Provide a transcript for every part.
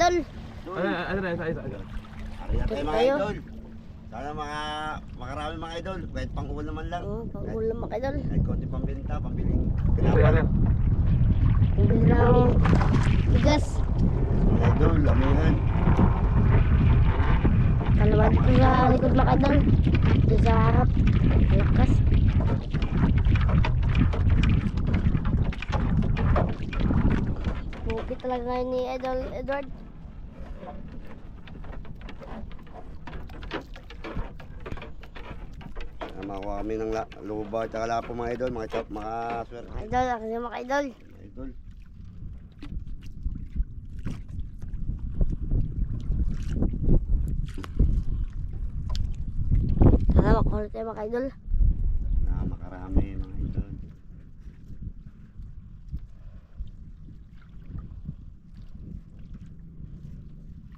Idol. Ano, ano na, isa, isa, isa. Ariya tayo mga Tayo. idol. Sana mga makarami mga idol. Kahit pang ulam man lang. Oo, pang ulam mga idol. Kahit konti pambenta, pambiling Isa, isa. kinapal. Pambili ng bigas. Mga idol, lamihan. Dalawa dito sa likod mga idol. Dito sa harap. Bukas. Bukit talaga ngayon ni Idol Edward. Makakuha kami ng la- luba at lapo mga idol. Mga chop, mga swerte. Idol, ako yung mga idol. Mga idol. Sana makuha tayo mga idol. Na makarami mga idol.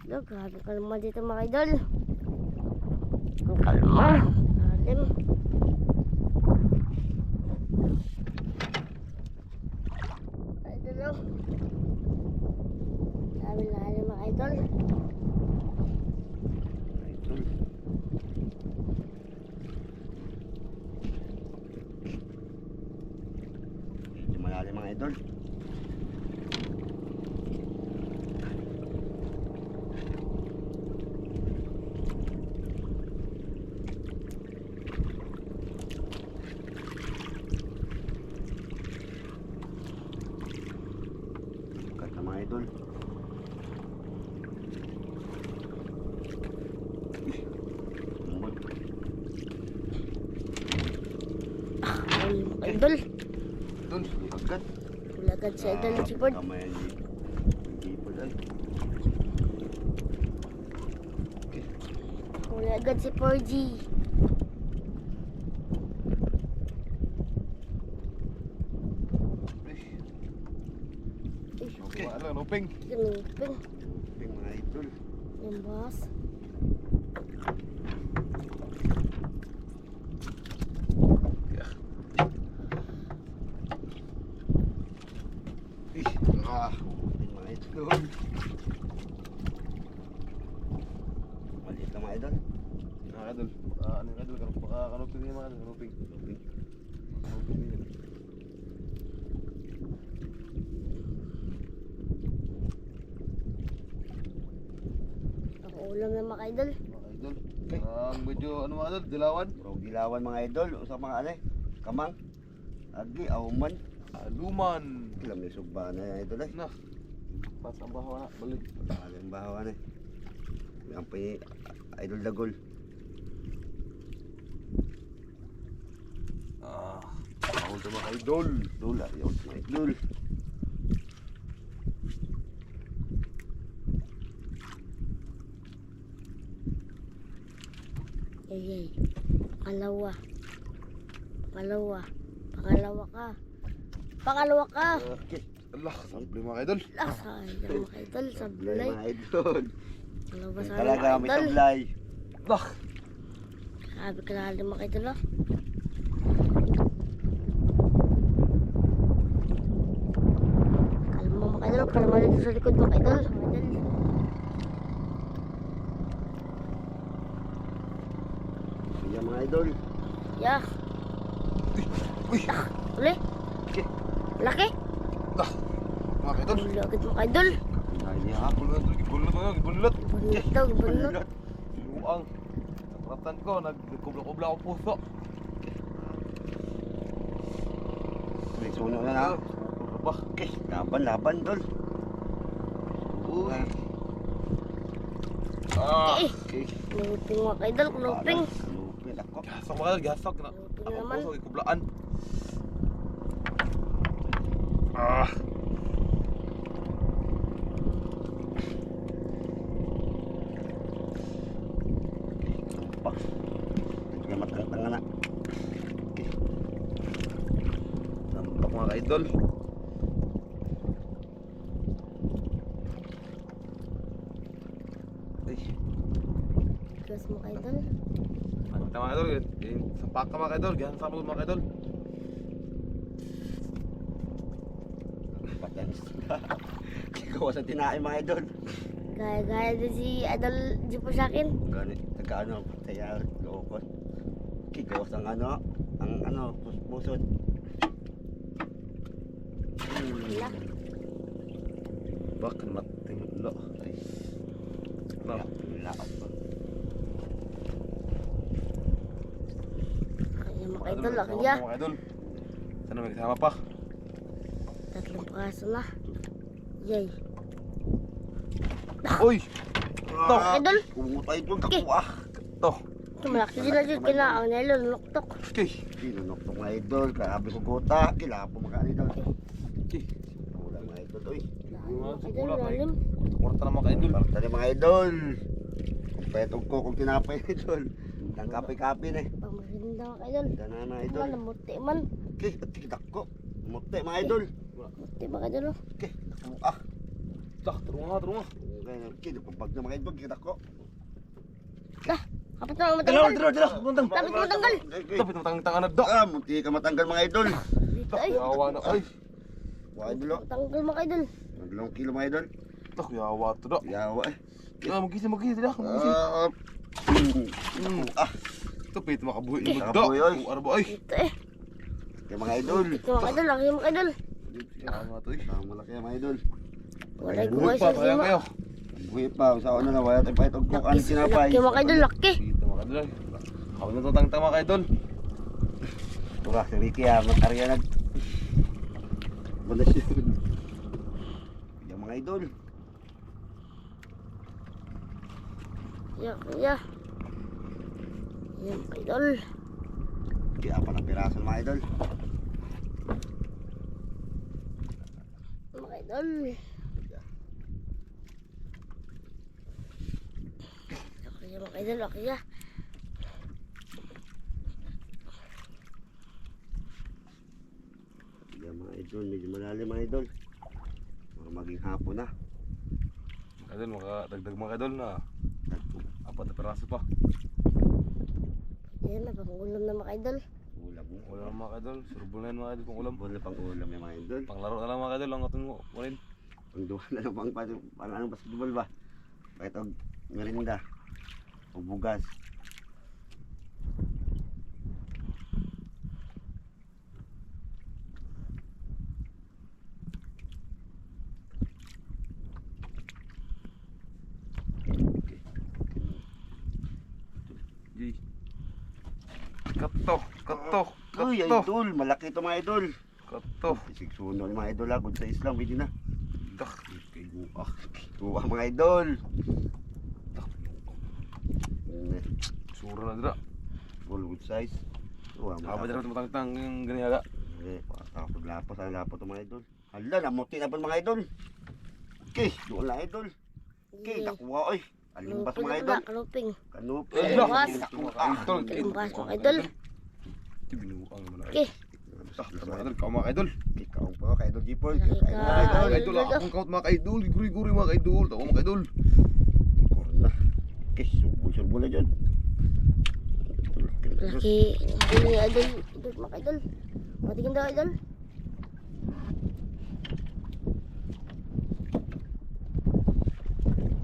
Idol, grabe kalma dito mga idol. Ang kalma. Lalim. Idol oh. Sabi lalim mga idol. Mga idol. Medyo malalim mga idol. Kat na mga idol. Idol. Idol, agad. Ulagad si idol si Ford. Kamay ni hindi po dal. Ulagad si 4G. Okay. Wala, luping. Sinupin. Ping mga idol. Yung boss. Ah, ping mga idol. Maliit lang mga idol. Mga idol, ah, ano yung idol, Kano- baka kanuping yung mga idol, kanuping. Luping. Kanuping yun. Ang ulam ng mga idol. Mga idol. Ang medyo, ano mga idol, dilawan. Puro gilawan mga idol. Usa mga ano eh. Kamang. Agi, auman. Aluman. Alam ni sugba na yan idol eh. Na. Pas ang bahaw na, balik. Alam bahawa na eh. Ang pa idol dagol. Ah, mga idol. Idol, ayaw mga idol. Ay, ay. Pangalawa. Pangalawa. Pangalawa ka. Pangalawa ka. Okay. Allah, sabi mga idol. Ah, sayang mga idol. Sablay mga idol. Pangalawa sana Talaga idol. sablay. Allah. Sabi ka na mga idol ah. Kalma mga idol. Kalma dito sa likod mga idol. Mga idol. Idol. Yeah. Uy, Uli. Okay. Laki. ah, mga idol. Ulo agad mga idol. Ay, niya ha. Gibulot, gibulot gibulot. Daw. Bunot. Luang. Natratan ko, nagkubla-kubla ako puso. May suno na na. Bah, Okay, laban, laban, dol. Uy. Ah. Okay. Luping mga idol. Luping. Lupin ako. gasok mga gasok. Na, ako naman. puso, ikublaan. Ah. Idol. Ay, mga idol. Ano mga idol? Sampak ka mga idol, ganyan sa mga idol. Patanis. Ikaw sa tinain mga idol. Gaya-gaya din si Idol Jeepers sa akin. Gani, nagkaano, pataya, lookot. Kikawas ang ano, ang ano, puspuson. Wala. Bak, nating lo. Ay, No. lakas pa. Kaya mga Mga idol, laki ya. Mga idol. Sana may kasama pa. Tatlong praso na. Yay. Uy! To. Ah, Idol. Umutay doon, Okay. kakuha. To. Ito malaki din na dyan. Kinaang nilo, nuktok. Okay. Sinunok to mga idol, grabe ko gota. Kilapo mga idol. Okay. Wala mga idol, oy. Mga idol, lalim. Kwarta na mga idol. Parta ni mga idol. Petog ko kung tinapay idol. Nang kape-kape na eh. Pamarinda mga idol. Gana mga idol. Wala, muti man. Okay, tikitak ko. Muti mga idol. Muti mga idol. oh. Okay, ah. Dah, turun nga, turun nga. Okay, napapag na mga idol, tikitak ko. Kapit na Dalaw, matanggal. dalaw, dalaw. Buntang. Lapit mo matanggal. Tapit mo tang tangan na do. Ah, munti ka matanggal mga idol. Ay. Yawa na. Ay. Mga idol, oh. Matanggal mga idol. Maglalong kilo mga idol. To, yawa to do. Yawa eh. Ah, magising, magising sila. Magising. Ah, Mm. ah, Ito, pito makabuhi mo do. Makabuhi. Arbo, ay. Dito eh. kaya mga idol. Ito mga idol, laki mga idol. Yawa to, eh. Ah, malaki mga idol. Walay pa, sa kaya sima. kayo. Buhi pa, sa una na, wala tayong paitog ko. Ano sinapay? Laki mga idol, laki. Dito mga idol. Ako na to tang mga idol. Tura, si Ricky ah, matarya nag... Bunas yun. Yung mga idol. Ya, ya. Yan mga idol. Kaya pa ng piraso mga idol. Mga idol. Laki ya mga idol, laki ya. Yung mga idol, medyo malalim mga idol. Mga maging hapon na. Mga idol, makadagdag mga idol na. Apat na peraso pa. Yan na, pangulam na mga idol. Ulam. Wala na mga idol. Surbol na yun mga idol kung ulam. Ulam pang ulam yung mga idol. Panglaro na lang mga idol ang ating kunin. Pang duwa na lang pang, pang, pang anong basketball ba? Kahit og merinda. O bugas. Yay. Kato, kato, Uy, kato, idol. Malaki ito mga idol. kato. Sigsuno ni mga idol ah. Good sa Islam. Pwede na. Dak, Kay buak. Tuwa mga idol. dak. Mm, Sura na dira. Full good size. Tuwa Haba dira matang-tang yung ganiyaga. Eh, pakapag lapos ang lapos ito mga idol. Hala, namuti na po mga idol. Okay, doon lang idol. Okay, nakuha oy. Alimbas mga idol. Kanuping. Kanupi. Ala, Alimbas. Alimbas mga idol. Na. Okay. Idol, kao mga idol. Ikaw po Idol ka. Idol Mga Idol. idol, akong kaut mga idol. Guri-guri mga idol. Tawa mga idol. Okay, subo-subo na dyan. Laki. Ni idol. Idol mga idol. Matigin daw idol.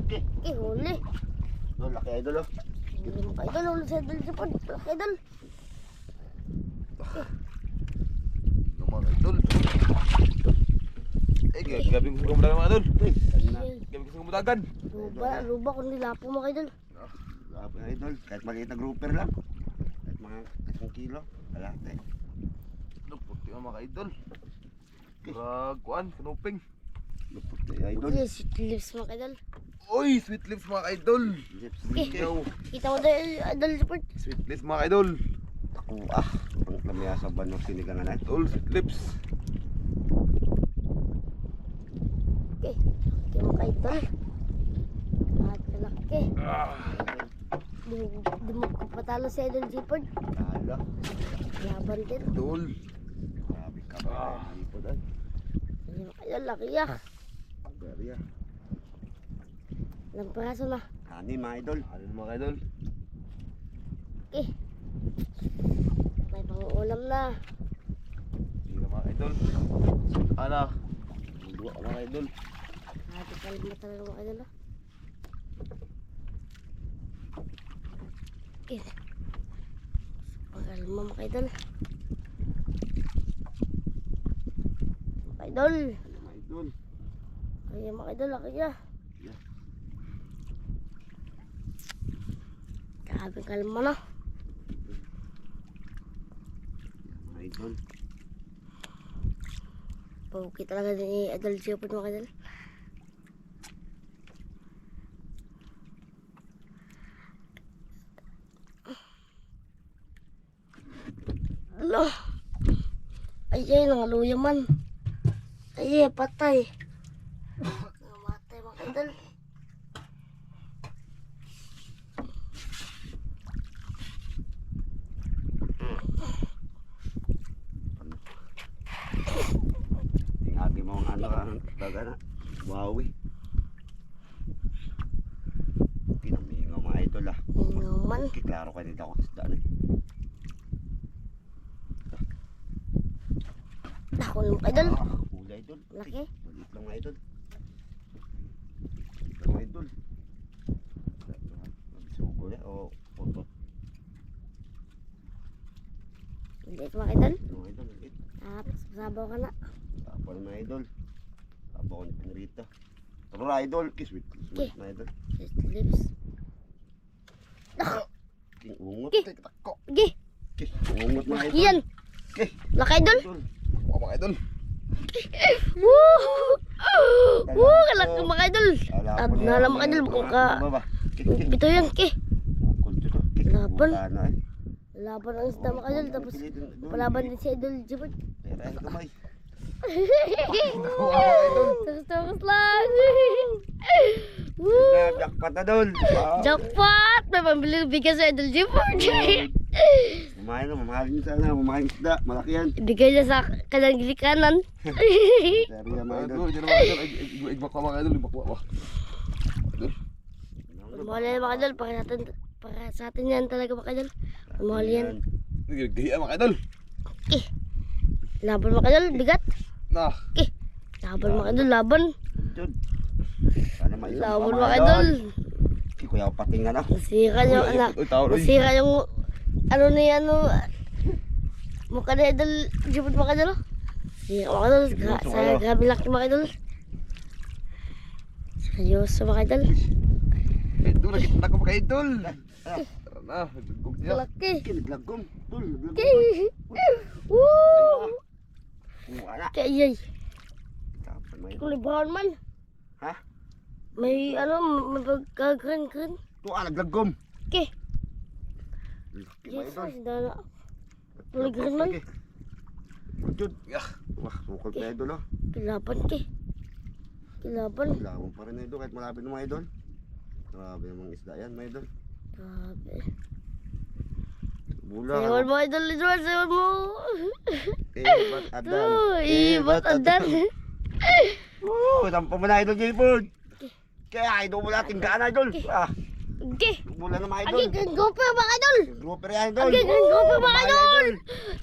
Okay, Eh, huli. laki idol oh. Huli mga idol. Huli sa idol. Laki idol. Yung mga idol. Eh, gabi- gabi ko mga idol. Uy. Gabi ko kumutagan. Ruba, ruba kundi lapo mga idol. Lahat mga idol. Kahit maliit na grouper lang. Kahit mga isang kilo. Kalate. Luputi ang mga idol. Grag, kuan, kanuping. Lupot na idol. Sweet lips mga idol. Oy, sweet lips mga idol. Lips. Kita mo idol pod. sweet lips mga idol. Ah. Ang lamya sa banong sinigangan na. Idol, sweet lips. Okay. Laki mga idol. Lahat kalaki. Ah, Dumog ko patalo si Idol Jeepard. Kala. Laban din. idol. Grabe ka ba? Ah. Lipod ay. Ayun, Ayun, laki ya. Berya. Ilang peraso na. Ani mga idol. Ano mga idol? Okay. May pangulam na. Sige na mga idol. Ana, Dua mga idol. Ate kalma talaga mga idol. ah. Okay. Pakalma mga idol. Mga idol. Mga idol? Kaya mga idol, laki niya. Yeah. Grabe kalma na. Mga idol. Pagkita talaga ni Idol Jeopard mga idol. Lo. Ay, ay, nangaluya man. Ay, ay, patay. Namatay mga idol. Tingagi mo ang ano ka. Daga na. Wawi. Pinamingo mga idol ah. Ngayon man. Kiklaro ka nito ako sa daan eh. Ako ng mga idol. Ah, Huli idol. Laki. Maliit lang mga idol. Maliit lang mga idol. Magsugo na o puto. Maliit mga idol. Mga idol, maliit. Tapos, sabaw ka na. Tapo na mga idol. Tapo ko ni Pinrito. Tara idol. Kiss with kiss with mga idol. Just lips. King ungot. Tek tako. Gi, Kiss. Ungot mga idol. yan. Kiss. Laki idol. Idol. Mga mga idol. Woo! Woo! Kalaki mga idol. Ala At ko na- nalam mga idol, kung ka... Kiss, kiss. Bito yan, ki. Kiss. Laban. Na eh. Laban ang isda mga idol. Tapos, palaban din si Idol Jibot. Pero ay kamay. Mga idol. Tapos, tapos lang. Woo! Na, jackpot na doon. Wow. Jackpot! May pambili ng bigas sa Idol Jibot. Kumain na, mamahalin sana. Mamahalin isda. Malaki yan. Ibigay niya sa kanyang gilikanan. Serya mga Mga idol. Igbak ko mga idol. Igbak. Wah. Mahal yan mga idol. Para sa atin, para sa atin yan talaga mga idol. Mahal yan. Gaya mga idol. Laban mga idol. Bigat. Nah. Laban mga idol. Laban. Maisang Laban pa, mga idol. Si Kuya patingan na. Nasira yung anak. Nasira yung ano ni ano mukha na idol jibot mga idol. Sira mga idol. Gra- sa grabe laki mga idol. Seryoso mga idol. Idol. Nakita ko mga idol. Ah, Tara na. Gugog niya. Laki. Tol, naglagom. Okay. Woo! Wala. Kaya idol. kulibahan man. Ha? May ano, may pagkagran-gran. Ito ah, naglagom. Okay. Jesus, dana. Kulibahan man. Jud. Yeah. Wah, sukol na idol oh. Kilaban ke. Kilaban. Lawang pa rin idol kahit malapit na mga idol. Grabe namang isda yan mga idol. Grabe. Bula. Sayawan mo idol, idol, sayawan mo. Ibat adan. Oh, ibat adan. Oo, tampo mo na idol J-Ford. Kaya idol mo natin idol. Ah, Okay. bula na mga idol. Agi, gang gope mga idol. Grouper yan idol. Agi, gang gope mga idol.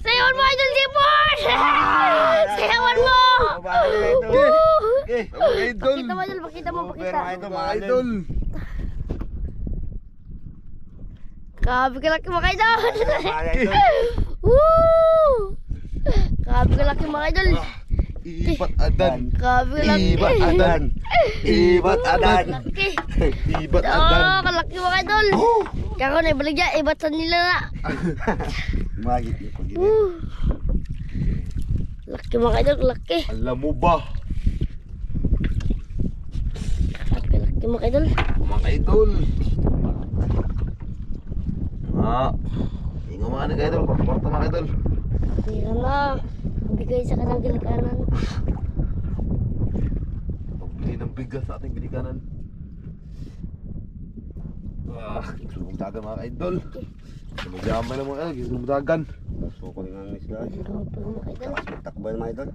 Sayawan mo idol, Jipon. Sayawan mo. Okay. Idol. Pakita mo idol, pakita mo, pakita. mga idol. Mga idol. Grabe ka laki mga idol. Woo! Grabe ka laki mga idol. Ibat adan. Grabe ka laki. Ibat adan. Ibat adan. Ibat Oh, adan. kalaki mga idol. Kaya ko na ibalik dyan, ibatan nila na. Magit ni pag! Laki mga idol, laki. Alam mo ba? Laki, laki mga idol. Mga idol. Ah. Ingo mga nag idol. Kwarta mga idol. Tira na. Bigay sa kanang gilikanan. Pagbili ng bigas sa ating bilikanan. Ah, sumudagan mga idol. Sumudagan lang mga idol. Sumudagan. Suko ni ang isda. Grabe mga idol. Takbo mga idol.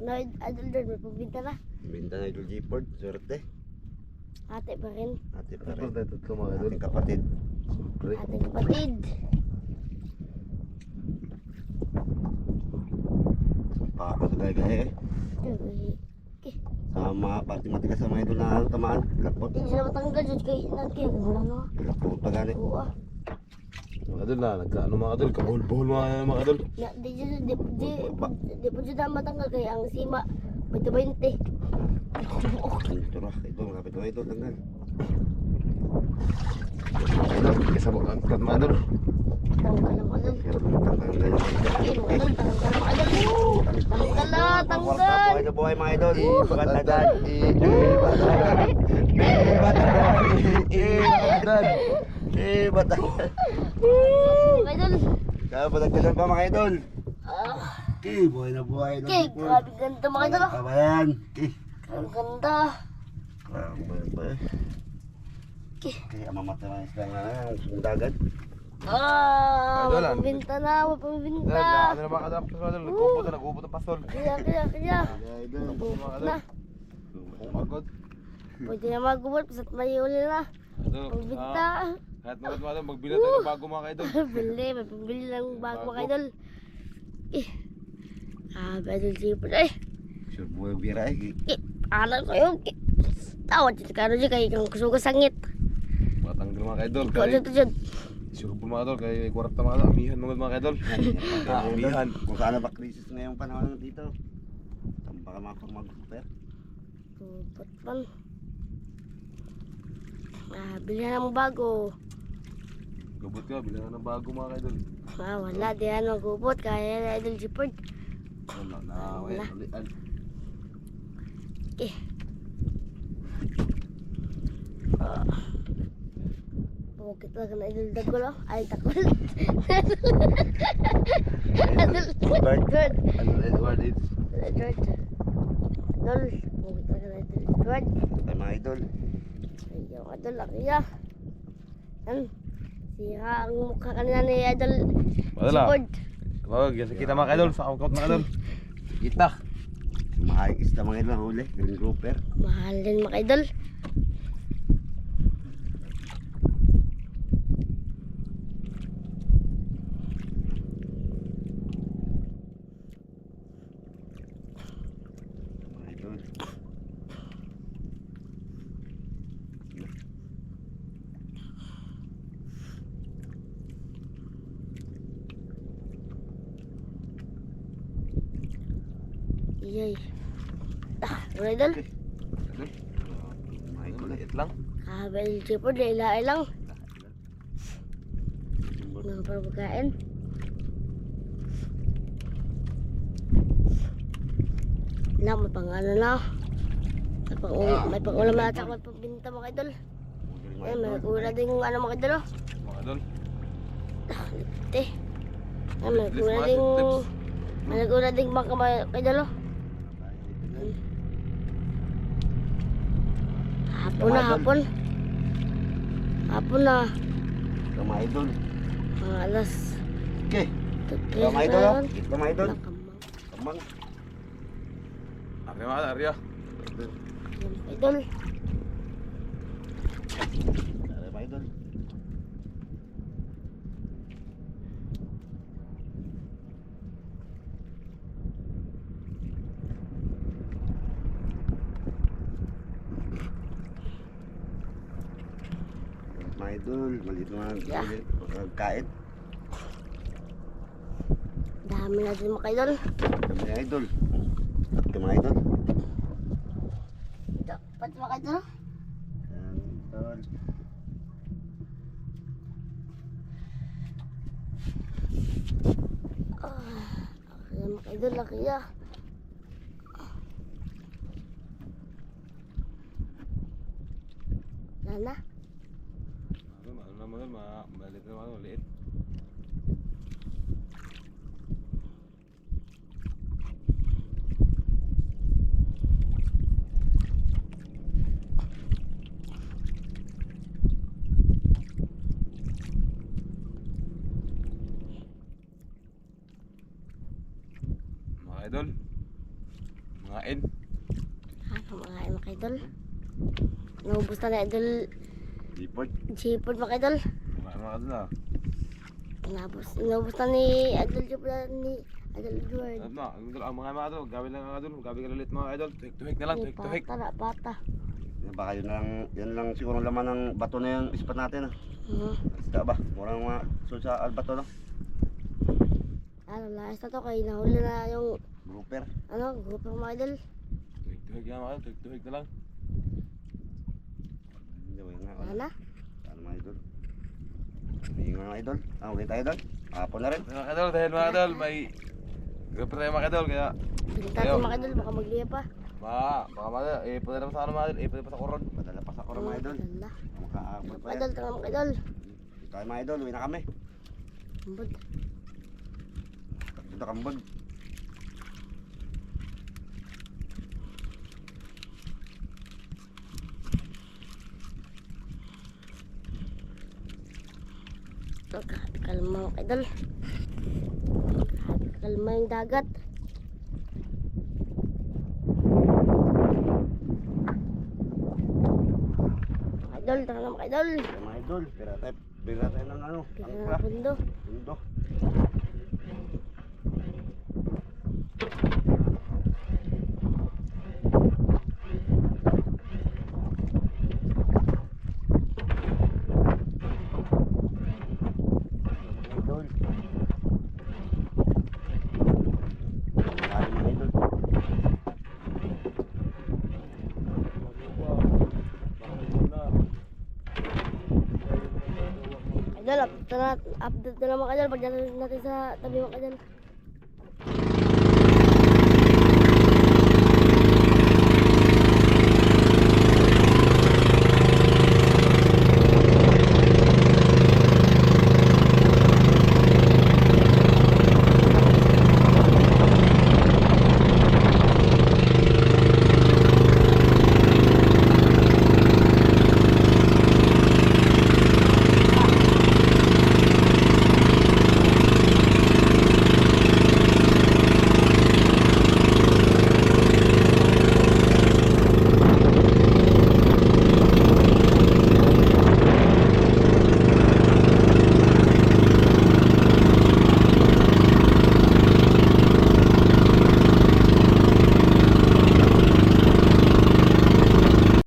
Na may pabinta na. Binta na idol J-Ford. Swerte. Ate pa rin. Ate pa rin. tayo tatlo mga idol. Ating kapatid. Pre. Ating kapatid. Baka sa gaya Eh, Sa mga pati matigas sa mga idol na tamaan. Lapot. Hindi sila matanggal dyan kay Nagkaya. Wala na. Lapot pa gani. Oo ah. Mga idol na, nagkaano mga idol, kabuhol-buhol mga mga idol. Na, di po dyan matanggal kaya ang sima. May 20. Ito ra, idol. Kapit mga idol. Tanggal. Idol, kasabot ang idol. Tanggal na tanggal na na na, buhay na buhay idol. Pagkatagan. Eh, batagan. Mga idol. Kaya patagdagan pa mga idol. Ah, Okay, buhay na buhay. Okay, grabe ganda mga idol. ah. Kabayan. Okay. Ang ganda. Grabe ba eh. Okay. Kaya mamatay mga isla nga ang sundagan. Ah, Idol, ah. mapabinta na, Idol, mapabinta. na- ano na mga kadam mga idol, nagkupot na, nagkupot ang pasol. Kaya, kaya, kaya. Idol, Na, kung agad. pwede na magubot, basta't may uli na. Idol, Pagbinta. ah, Kahit mga mga idol, magbili tayo ng bago mga idol. Bili, may pambili lang bago mga idol. Eh. Ah, idol sipon. Eh, Sure buhay bira eh. Alam ko yun. Eh, Tawad dito ka rin kay kang kusuga sangit. Matanggal mga idol. Ikaw Kaya, dito dyan. sure po mga idol, kaya kwarta mga idol, amihan mga mga idol. Amihan. Kung saan na ba krisis ngayong panahon dito. Tamba ka mga kung mag-super. Kupot man. Ah, bili na ng bago. Gabot ka, bilang ng bago mga idol. Ah, wala, di ano gubot. Kaya idol sipon. Wala na, wala. Ulian. Eh. Ah. Pumukit lang na idol dagol oh. Ay, takol. Idol. Bird. Good. Ano, Edward, it's Edward. Idol. Pumukit lang na idol Edward. Ay mga idol. Ayaw, idol. Akiya. Yan. Siya Mahal isda mga idol huli. Green grouper. Mahal din mga idol. Mga Ah, mga idol. Idol eh. Maliit lang. Kabel sipod. Ilaay lang. Mga pagkain. Na, may pang ano na. May pang, may pang ulam na at saka may pagbinta mga idol. Eh, may nagula din yung ano mga idol. oh. Mga idol. Ah, lipte. Eh, may nagula din, may nagula din mga idol. oh. Hapon na, hapon. Hapon na. Mga idol. Mga alas. Okay. Tutris Ito mga idol. oh. mga idol. Kamang. Mga Arya. Yan, Idol. Tara mga idol. Mga idol, maliit mga Yeah. pagkain. Dami na din mga idol. Kami mga idol. At kami mga idol. Dapat mga idol. Idol. Ah, mga idol, laki ya. Wala na. Ano, ano naman yun, ma- maliit na ano, maliit. Mga idol. Mga in. Ano mga mga idol. Naubos na na idol. Dipot. Sipod mga idol. Mga mga idol ah. Naubos, naubos na ni idol Sipod ni Idol Edward. Ano idol, mga mga idol, gawin lang ang idol, gawin ka ulit mga idol. Tuhik-tuhik na lang, tuhik-tuhik. pata na, pata. Yan, Baka yun lang, yan lang siguro ang laman ng bato na yung ispat natin. ah. Hmm. Isda ba? Murang mga sul sa albato no? Ano, layas na to kay nahuli na yung Grouper. ano, group ng mga idol. Tuhik-tuhik yan mga idol, tuhik-tuhik na lang. Hindi, wala nga. Wala na. Ano mga idol? Hindi nga mga idol. Ah, ulit tayo idol. Hapon na rin. Mga idol, dahil mga idol, may group tayo mga idol, kaya Ayaw. ko mga idol, baka magliya pa. Ma, baka mga idol, eh, pwede naman sa ano mga idol, eh, pwede pa sa koron. Padala pa sa koron mga idol. Wala. Makaabot pa Mga yan. idol, tanga mga idol. Tayo mga idol, uwi na kami. Ambod. Dito kambod. Grabe kalma mga idol. Grabe kalma yung dagat. Mga idol, tanga na mga idol. Mga idol. Pira tayo. Pira tayo ng ano. Pira na pundo. Mundo. Idol. Tayo mga idol. Idol, update na, update na lang mga idol. Pagdating natin sa tabi mga idol.